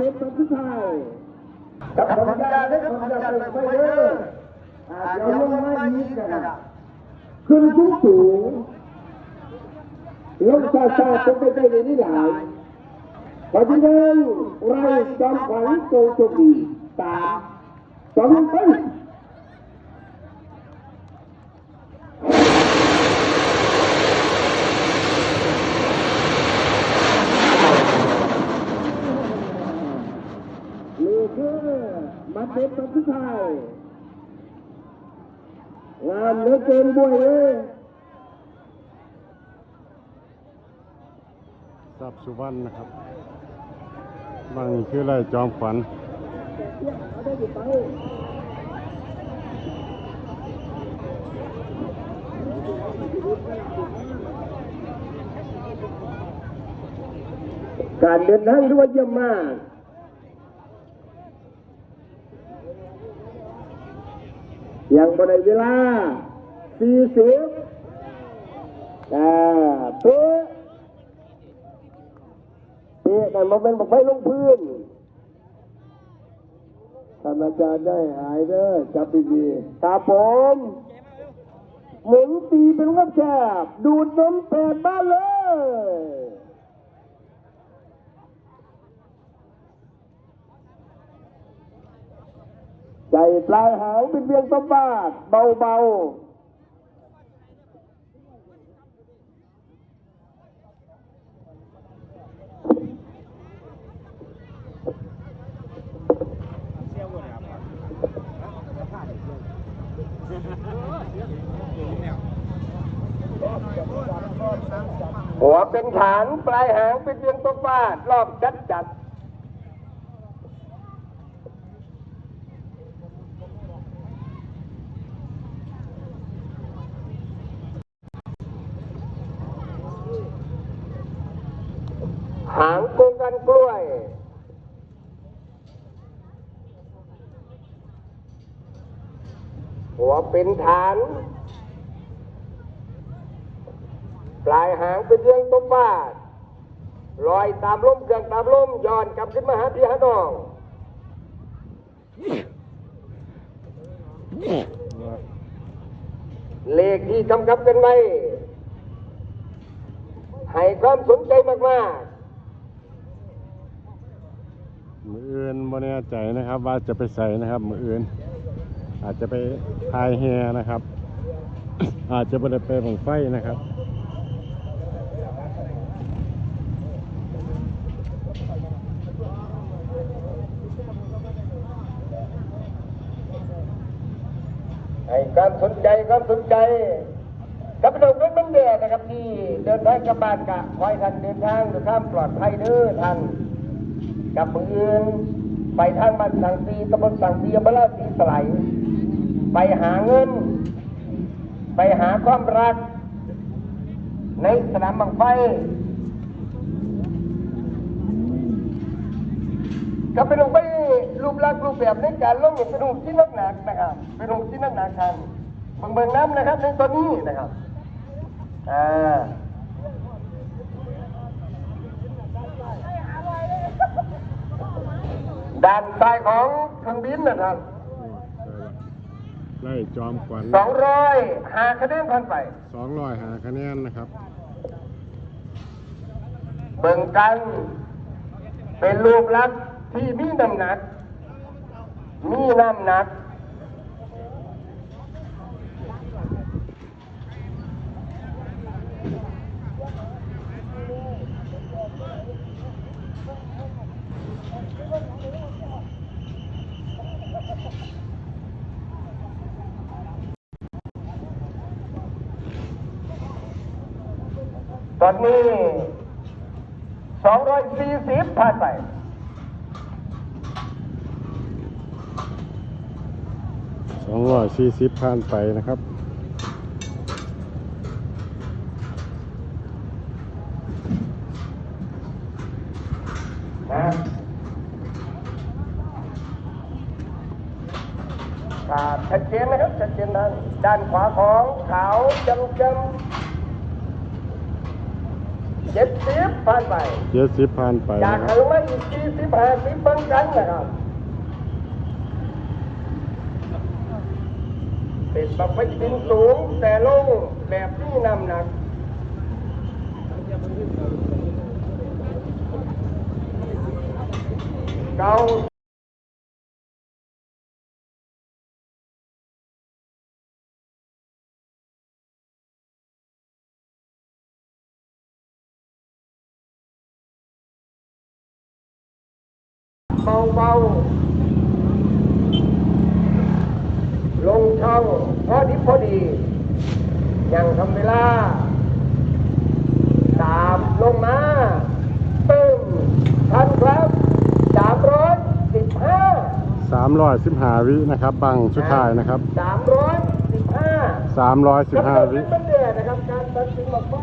เป็นคนสุดท้ายกับขออนุญาตได้ขออนุญาตไปเด้ออ่าเดี๋ยวลงมาอีกนะครับขึ้นสูงสูงลงซาซาเป็นไปได้เลยนี่หลายเพราะฉะนั้นเราจอมขวัญโตโจดีตามสองไป นี่คือ มาเป็นคนสุดท้ายงานเหลือเกินบ่วยเลยทรัพย์สุวรรณนะครับ บางนี่คือไรจอมขวัญเอาได้อยู่ไปการเดินทางด้วยเยี่ยมมาก ยังบในเวลา40อ่าเป๊ะเป๊ะกันมาเป็นบอกไม่ลงพื้นท่านอาจารย์ได้หายเด้อจับดีๆครับผมหมุนตีเป็นลูกแคบดูดนมแปดบ้านเลย ใจ ปลายหางเป็นเพียงต้นบาดเบาๆหัวเป็นฐานปลายหางเป็นเพียงต้นบาดรอบจัดจัด หางโกงกันกล้วย หัวเป็นฐาน ปลายหางเป็นเรื่องต้มบาดลอยตามลมเครื่องตามลมย้อนกลับขึ้นมาหาพี่หาน้องเลขที่กำกับกันไว้ให้ความสนใจมาก ๆ มืออื่นบ่แน่ใจนะครับ ว่าจะไปใส่นะครับ มืออื่น อาจจะไปพายแฮนะครับ อาจจะไปไปบังไฟนะครับให้ความสนใจความสนใจกับพี่น้องเพื่อนมันแดดนะครับที่เดินทางกลับบ้านกะคอยท่านเดินทางด้วยความปลอดภัยเด้อท่าน กับมืออื่นไปทางบ้านสังสีตำบลสังสีอำเภอราศีสไลยไปหาเงิน ไปหาความรัก ในสนามบังไฟก็เป็นลงไปรูปลักษณ์รูปแบบในการลงเนี่ยเป็นรูปที่นักหนักนะครับ เป็นรูปที่นักหนักกันเบิ่งเบิ่งน้ำนะครับในตัวนี้นะครับอ่า ด้านซ้ายของเครื่องบินนะครับไล่จอมขวัญสองร้อยหาคะแนนผ่านไปสองร้อยหาคะแนนนะครับ เบิ่งกันเป็นรูปลักษณ์ที่มีน้ำหนัก มีน้ำหนัก ตอนนี้ 240ผ่านไปสองร้อยสี่สิบผ่านไปนะครับ นะครับชัดเจนนะครับชัดเจนด้านด้านขวาของขาวจำจำ เจ็ดสิบผ่านไปเจ็ดสิบผ่านไปจากนะคขัรับนมาอีกสี่สิบห้าสิบเบิ่งกันนะครับ เป็นบังไฟดินสูงแต่ลงแบบนี้นำหนักเรา เบาๆลงช่องพอดีพอดียังทำเวลาตามลงมาตึ้มทันครับสามร้อยสิบห้าสามร้อยสิบห้าวินะครับ บังสุดท้ายนะครับสามร้อยสิบห้าสามร้อยสิบห้าวิ